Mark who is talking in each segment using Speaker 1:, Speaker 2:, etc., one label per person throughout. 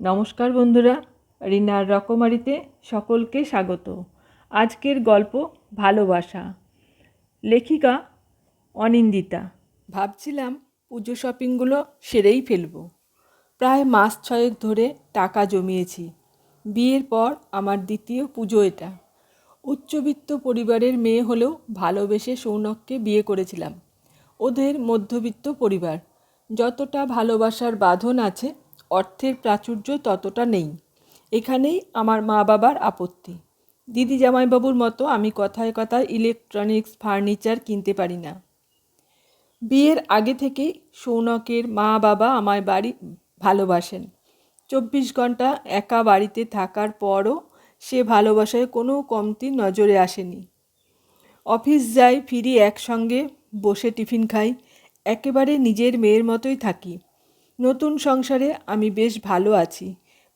Speaker 1: নমস্কার বন্ধুরা, রিনার রকমারিতে সকলকে স্বাগত। আজকের গল্প ভালোবাসা। লেখিকা অনিন্দিতা। ভাবছিলাম পুজো শপিংগুলো সেরেই ফেলব। প্রায় মাস ছয়েক ধরে টাকা জমিয়েছি। বিয়ের পর আমার দ্বিতীয় পুজো এটা। উচ্চবিত্ত পরিবারের মেয়ে হলেও ভালোবেসে সৌনককে বিয়ে করেছিলাম। ওদের মধ্যবিত্ত পরিবার। যতটা ভালোবাসার বাঁধন আছে অর্থের প্রাচুর্য ততটা নেই। এখানেই আমার মা বাবার আপত্তি। দিদি জামাইবাবুর মতো আমি কথায় কথায় ইলেকট্রনিক্স, ফার্নিচার কিনতে পারি না। বিয়ের আগে থেকেই সৌনকের মা বাবা আমায় বাড়ি ভালোবাসেন। চব্বিশ ঘণ্টা একা বাড়িতে থাকার পরও সে ভালোবাসায় কোনো কমতি নজরে আসেনি। অফিস যাই, ফিরি একসঙ্গে বসে টিফিন খাই, একেবারে নিজের মেয়ের মতোই থাকি। নতুন সংসারে আমি বেশ ভালো আছি।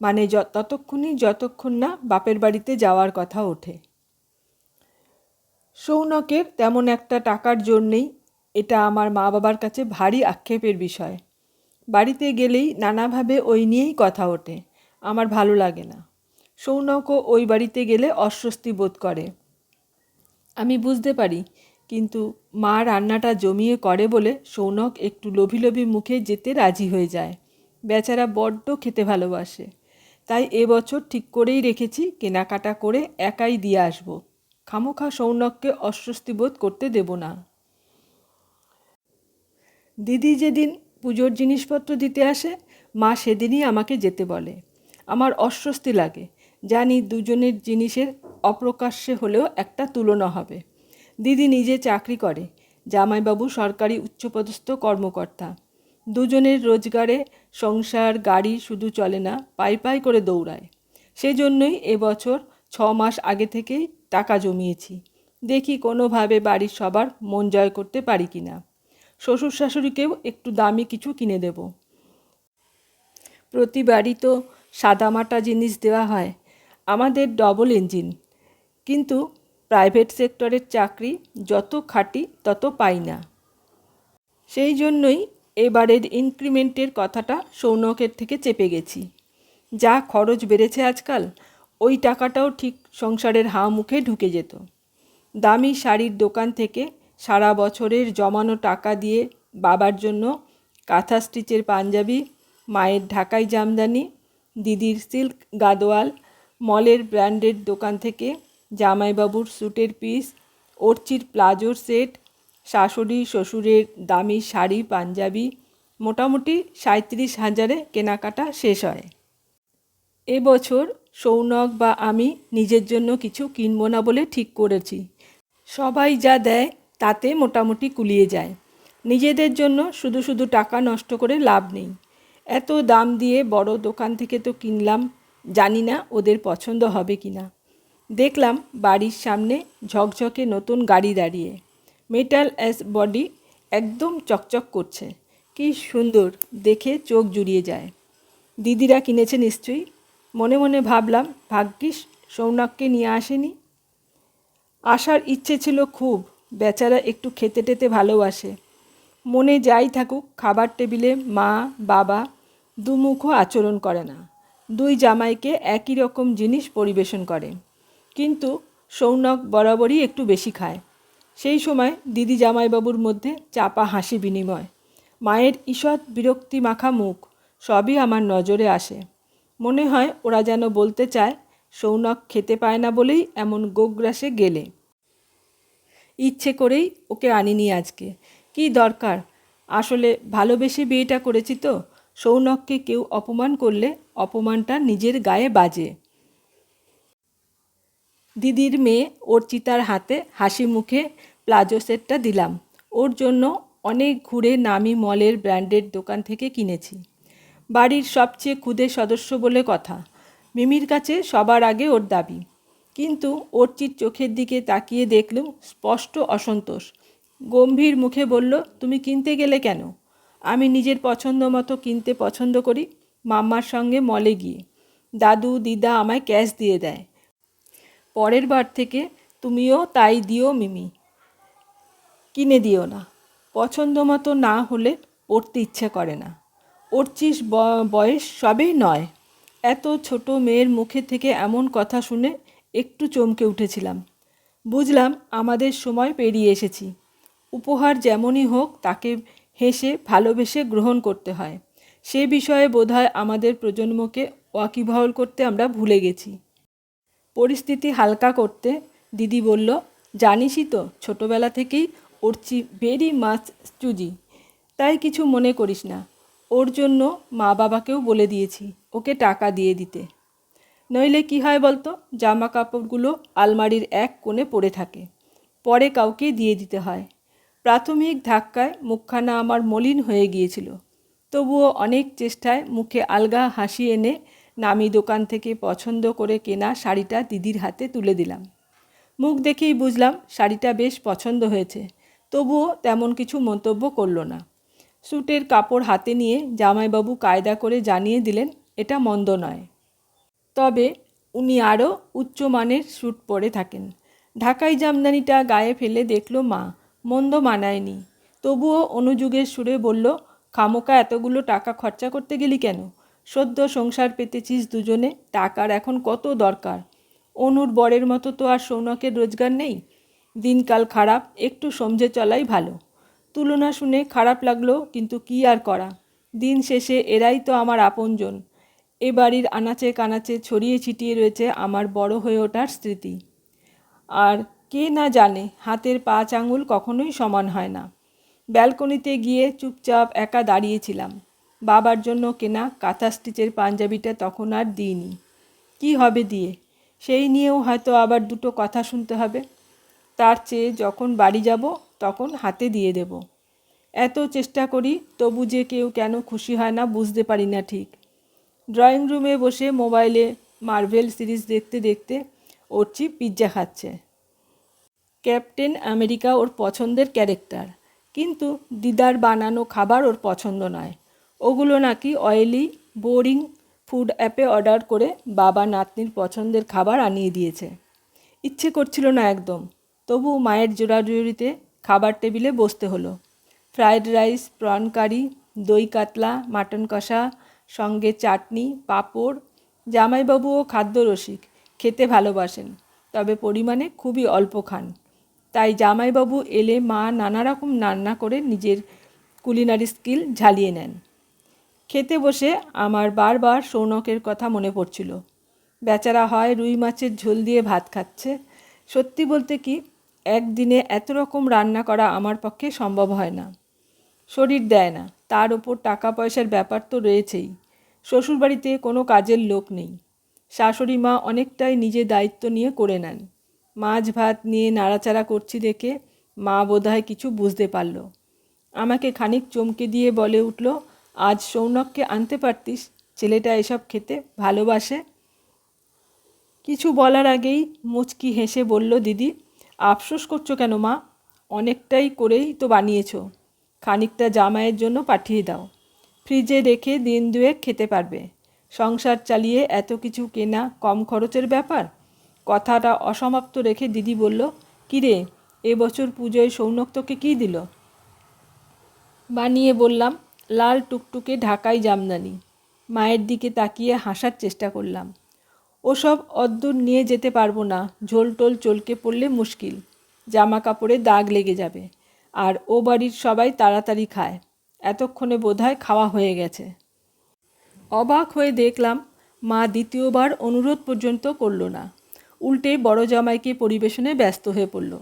Speaker 1: মানে ততক্ষণই যতক্ষণ না বাপের বাড়িতে যাওয়ার কথা ওঠে। সৌনকের তেমন একটা টাকার জোর নেই, এটা আমার মা বাবার কাছে ভারী আক্ষেপের বিষয়। বাড়িতে গেলেই নানাভাবে ওই নিয়েই কথা ওঠে, আমার ভালো লাগে না। সৌনকও ওই বাড়িতে গেলে অস্বস্তি বোধ করে। আমি বুঝতে পারি কিন্তু মা রান্নাটা জমিয়ে করে বলে সৌনক একটু লোভি লোভি মুখে যেতে রাজি হয়ে যায়। বেচারা বড্ড খেতে ভালোবাসে। তাই এবছর ঠিক করেই রেখেছি কেনাকাটা করে একাই দিয়ে আসব। খামোখা সৌনককে অস্বস্তি বোধ করতে দেব না। দিদি যেদিন পুজোর জিনিসপত্র দিতে আসে, মা সেদিনই আমাকে যেতে বলে। আমার অস্বস্তি লাগে। জানি দুজনের জিনিসের অপ্রকাশ্যে হলেও একটা তুলনা হবে। দিদি নিজে চাকরি করে। জামাইবাবু সরকারি উচ্চপদস্থ কর্মকর্তা। দুজনের রোজগারে সংসার, গাড়ি শুধু চলে না, পাই পাই করে দৌড়ায়। সেজন্যই এবছর ছ মাস আগে থেকেই টাকা জমিয়েছি। দেখি কোনোভাবে বাড়ির সবার মন জয় করতে পারি কি না শ্বশুর শাশুড়িকেও একটু দামি কিছু কিনে দেব। প্রতি বাড়ি তো সাদামাটা জিনিস দেওয়া হয়। আমাদের ডবল ইঞ্জিন কিন্তু প্রাইভেট সেক্টরের চাকরি যত খাটি তত পাই না। সেই জন্যই এবারের ইনক্রিমেন্টের কথাটা সৌনকের থেকে চেপে গেছি। যা খরচ বেড়েছে আজকাল, ওই টাকাটাও ঠিক সংসারের হাঁ মুখে ঢুকে যেত। দামি শাড়ির দোকান থেকে সারা বছরের জমানো টাকা দিয়ে বাবার জন্য কাঁথা স্টিচের পাঞ্জাবি, মায়ের ঢাকাই জামদানি, দিদির সিল্ক গাদোয়াল, মলের ব্র্যান্ডের দোকান থেকে জামাইবাবুর স্যুটের পিস অর্চির প্লাজোর সেট শাশুড়ি শ্বশুরের দামি শাড়ি, পাঞ্জাবি, মোটামুটি সাঁত্রিশ হাজারে কেনাকাটা শেষ হয়। এবছর সৌনক বা আমি নিজের জন্য কিছু কিনবো না বলে ঠিক করেছি। সবাই যা দেয় তাতে মোটামুটি কুলিয়ে যায়। নিজেদের জন্য শুধু শুধু টাকা নষ্ট করে লাভ নেই। এত দাম দিয়ে বড় দোকান থেকে তো কিনলাম, জানি না ওদের পছন্দ হবে কি না দেখলাম বাড়ির সামনে ঝকঝকে নতুন গাড়ি দাঁড়িয়ে। মেটাল অ্যাস বডি একদম চকচক করছে। কি সুন্দর, দেখে চোখ জুড়িয়ে যায়। দিদিরা কিনেছে নিশ্চয়ই। মনে মনে ভাবলাম, ভাগ্যিস সৌনককে নিয়ে আসেনি। আসার ইচ্ছে ছিল খুব, বেচারা একটু খেতে টেতে ভালোবাসে। মনে যাই থাকুক, খাবার টেবিলে মা, বাবা দুমুখো আচরণ করে না। দুই জামাইকে একই রকম জিনিস পরিবেশন করে। কিন্তু সৌনক বরাবরই একটু বেশি খায়। সেই সময় দিদি জামাইবাবুর মধ্যে চাপা হাসি বিনিময়। মায়ের ঈষৎ বিরক্তি মাখা মুখ সবই আমার নজরে আসে। মনে হয় ওরা যেন বলতে চায়, সৌনক খেতে পায় না বলেই এমন গোগ্রাসে গেলে। ইচ্ছে করেই ওকে আনিনি আজকে। কি দরকার? আসলে ভালোবেসে বিয়েটা করেছি তো। সৌনককে কেউ অপমান করলে অপমানটা নিজের গায়ে বাজে। দিদির মেয়ে অর্চিতার হাতে হাসি মুখে প্লাজো সেটটা দিলাম। ওর জন্য অনেক ঘুরে নামি মলের ব্র্যান্ডের দোকান থেকে কিনেছি। বাড়ির সবচেয়ে ক্ষুদে সদস্য বলে কথা। মিমির কাছে সবার আগে ওর দাবি। কিন্তু অর্চির চোখের দিকে তাকিয়ে দেখলুম স্পষ্ট অসন্তোষ। গম্ভীর মুখে বলল, তুমি কিনতে গেলে কেন? আমি নিজের পছন্দ মতো কিনতে পছন্দ করি মাম্মার সঙ্গে মলে গিয়ে। দাদু, দিদা আমায় ক্যাশ দিয়ে দেয়। পরের বার থেকে তুমিও তাই দিও মিমি। কিনে দিও না। পছন্দ মতো না হলে পড়তে ইচ্ছে করে না। ওর চিস বয়স সবেই নয়। এত ছোট মেয়ের মুখে থেকে এমন কথা শুনে একটু চমকে উঠেছিলাম। বুঝলাম আমাদের সময় পেরিয়ে এসেছি। উপহার যেমনই হোক তাকে হেসে ভালোবেসে গ্রহণ করতে হয়। সে বিষয়ে বোধহয় আমাদের প্রজন্মকে ওয়াকিবহল করতে আমরা ভুলে গেছি। পরিস্থিতি হালকা করতে দিদি বলল, জানিসই তো, ছোটোবেলা থেকেই ওর চি ভেরি মাছ চুজি, তাই কিছু মনে করিস না। ওর জন্য মা বাবাকেও বলে দিয়েছি, ওকে টাকা দিয়ে দিতে। নইলে কি হয় বলতো জামা কাপড়গুলো আলমারির এক কোণে পড়ে থাকে, পরে কাউকে দিয়ে দিতে হয়। প্রাথমিক ধাক্কায় মুখখানা আমার মলিন হয়ে গিয়েছিল, তবুও অনেক চেষ্টায় মুখে আলগা হাসি এনে নামি দোকান থেকে পছন্দ করে কেনা শাড়িটা দিদির হাতে তুলে দিলাম। মুখ দেখেই বুঝলাম শাড়িটা বেশ পছন্দ হয়েছে, তবুও তেমন কিছু মন্তব্য করল না। স্যুটের কাপড় হাতে নিয়ে জামাইবাবু কায়দা করে জানিয়ে দিলেন, এটা মন্দ নয়। তবে উনি আরও উচ্চমানের স্যুট পরে থাকেন। ঢাকাই জামদানিটা গায়ে ফেলে দেখল মা, মন্দ মানায়নি। তবুও অনুযুগের সুরে বলল খামোকা এতগুলো টাকা খরচা করতে গেলি কেন? সদ্য সংসার পেতেছিস দুজনে, টাকার এখন কত দরকার? অনুর বরের মতো তো আর সৌনকের রোজগার নেই? দিনকাল খারাপ, একটু সমঝে চলাই ভালো। তুলনা শুনে খারাপ লাগল, কিন্তু কি আর করা? দিন শেষে এরাই তো আমার আপনজন। এ বাড়ির আনাচে কানাচে ছড়িয়ে ছিটিয়ে রয়েছে আমার বড় হয়ে ওঠার স্মৃতি। আর কে না জানে, হাতের পাঁচ আঙুল কখনোই সমান হয় না। ব্যালকনিতে গিয়ে চুপচাপ একা দাঁড়িয়েছিলাম বাবার জন্য কেনা কাঁথা স্টিচের পাঞ্জাবিটা তখন আর দিইনি। কি হবে দিয়ে? সেই নিয়েও হয়তো আবার দুটো কথা শুনতে হবে। তার চেয়ে যখন বাড়ি যাব, তখন হাতে দিয়ে দেব। এত চেষ্টা করি, তবু যে কেউ কেন খুশি হয় না বুঝতে পারি না ঠিক। ড্রয়িং রুমে বসে মোবাইলে মার্ভেল সিরিজ দেখতে দেখতে ওরচি পিৎজা খাচ্ছে। ক্যাপ্টেন আমেরিকা ওর পছন্দের ক্যারেক্টার, কিন্তু দিদার বানানো খাবার ওর পছন্দ নয়। ওগুলো নাকি অয়েলি বোরিং ফুড অ্যাপে অর্ডার করে বাবা নাতনির পছন্দের খাবার আনিয়ে দিয়েছে। ইচ্ছে করছিল না একদম। তবু মায়ের জোড়াজুড়িতে খাবার টেবিলে বসতে হলো। ফ্রায়েড রাইস, প্রন কারি, দই কাতলা, মাটন কষা, সঙ্গে চাটনি, পাঁপড়। জামাইবাবুও খাদ্যরসিক খেতে ভালোবাসেন, তবে পরিমাণে খুবই অল্প খান। তাই জামাইবাবু এলে মা নানা রকম রান্না করে নিজের কুলিনারি স্কিল ঝালিয়ে নেন। খেতে বসে আমার বারবার সৌনকের কথা মনে পড়ছিল। বেচারা হয় রুই মাছের ঝোল দিয়ে ভাত খাচ্ছে। সত্যি বলতে কি, একদিনে এত রকম রান্না করা আমার পক্ষে সম্ভব হয় না। শরীর দেয় না, তার ওপর টাকা পয়সার ব্যাপার তো রয়েছেই। শ্বশুরবাড়িতে কোনো কাজের লোক নেই। শাশুড়ি মা অনেকটাই নিজে দায়িত্ব নিয়ে করে নেন। মাছ ভাত নিয়ে নাড়াচাড়া করছি দেখে মা বোধহয় কিছু বুঝতে পারল। আমাকে খানিক চমকে দিয়ে বলে উঠল আজ সৌনককে আনতে পারতিস, ছেলেটা এসব খেতে ভালোবাসে। কিছু বলার আগেই মুচকি হেসে বলল, দিদি, আফসোস করছ কেন মা? অনেকটাই করেই তো বানিয়েছ। খানিকটা জামাইয়ের জন্য পাঠিয়ে দাও। ফ্রিজে রেখে দিন দুয়েক খেতে পারবে। সংসার চালিয়ে এত কিছু কেনা কম খরচের ব্যাপার? কথাটা অসমাপ্ত রেখে দিদি বলল কিরে এবছর পুজোয় সৌনক তোকে কী দিল? বানিয়ে বললাম লাল টুকটুকে ঢাকাই জামদানি। মায়ের দিকে তাকিয়ে হাসার চেষ্টা করলাম। ওসব অদ্দূর নিয়ে যেতে পারব না ঝোল টোল চলকে পড়লে মুশকিল। জামা কাপড়ে দাগ লেগে যাবে, আর ও বাড়ির সবাই তাড়াতাড়ি খায়। এতক্ষণে বোধহয় খাওয়া হয়ে গেছে। অবাক হয়ে দেখলাম, মা দ্বিতীয়বার অনুরোধ পর্যন্ত করল না। উল্টে বড় জামাইকে পরিবেশনে ব্যস্ত হয়ে পড়ল।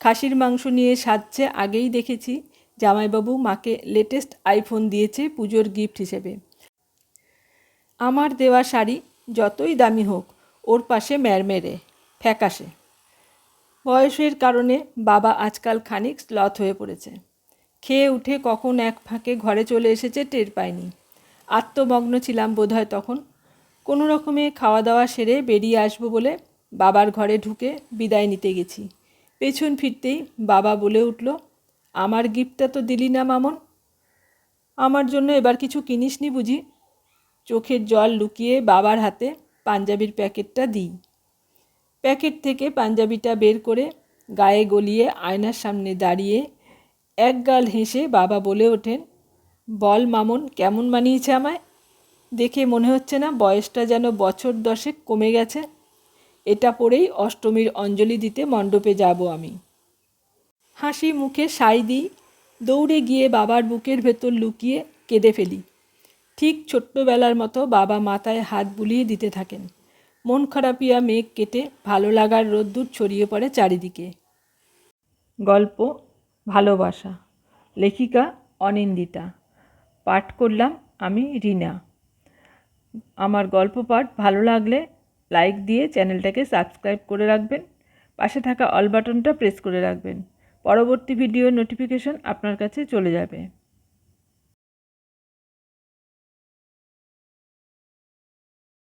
Speaker 1: খাসির মাংস নিয়ে সাজছে আগেই দেখেছি জামাইবাবু মাকে লেটেস্ট আইফোন দিয়েছে পুজোর গিফট হিসেবে। আমার দেওয়া শাড়ি যতই দামি হোক, ওর পাশে ম্যারমেরে, ফ্যাকাশে। বয়সের কারণে বাবা আজকাল খানিক স্লথ হয়ে পড়েছে। খেয়ে উঠে কখন এক ফাঁকে ঘরে চলে এসেছে টের পাইনি। আত্মমগ্ন ছিলাম বোধহয় তখন। কোনো রকমে খাওয়া দাওয়া সেরে বেরিয়ে আসব বলে বাবার ঘরে ঢুকে বিদায় নিতে গেছি। পেছন ফিরতেই বাবা বলে উঠল আমার গিফটটা তো দিলি না, মামন। আমার জন্য এবার কিছু কিনিসনি বুঝি? চোখের জল লুকিয়ে বাবার হাতে পাঞ্জাবির প্যাকেটটা দিই। প্যাকেট থেকে পাঞ্জাবিটা বের করে গায়ে গলিয়ে আয়নার সামনে দাঁড়িয়ে এক গাল হেসে বাবা বলে ওঠেন, বল মামন, কেমন মানিয়েছে আমায়? দেখে মনে হচ্ছে না বয়সটা যেন বছর দশেক কমে গেছে। এটা পরেই অষ্টমীর অঞ্জলি দিতে মণ্ডপে যাব আমি। হাসি মুখে সাই দিই, দৌড়ে গিয়ে বাবার বুকের ভেতর লুকিয়ে কেঁদে ফেলি। ঠিক ছোট্টবেলার মতো বাবা মাথায় হাত বুলিয়ে দিতে থাকেন। মন খারাপিয়া মেঘ কেটে ভালো লাগার রোদ্দুর ছড়িয়ে পড়ে চারিদিকে। গল্প, ভালোবাসা। লেখিকা, অনিন্দিতা। পাঠ করলাম আমি, রিনা। আমার গল্প পাঠ ভালো লাগলে লাইক দিয়ে চ্যানেলটাকে সাবস্ক্রাইব করে রাখবেন। পাশে থাকা অল বাটনটা প্রেস করে রাখবেন। পরবর্তী ভিডিও নোটিফিকেশন আপনার কাছে চলে যাবে।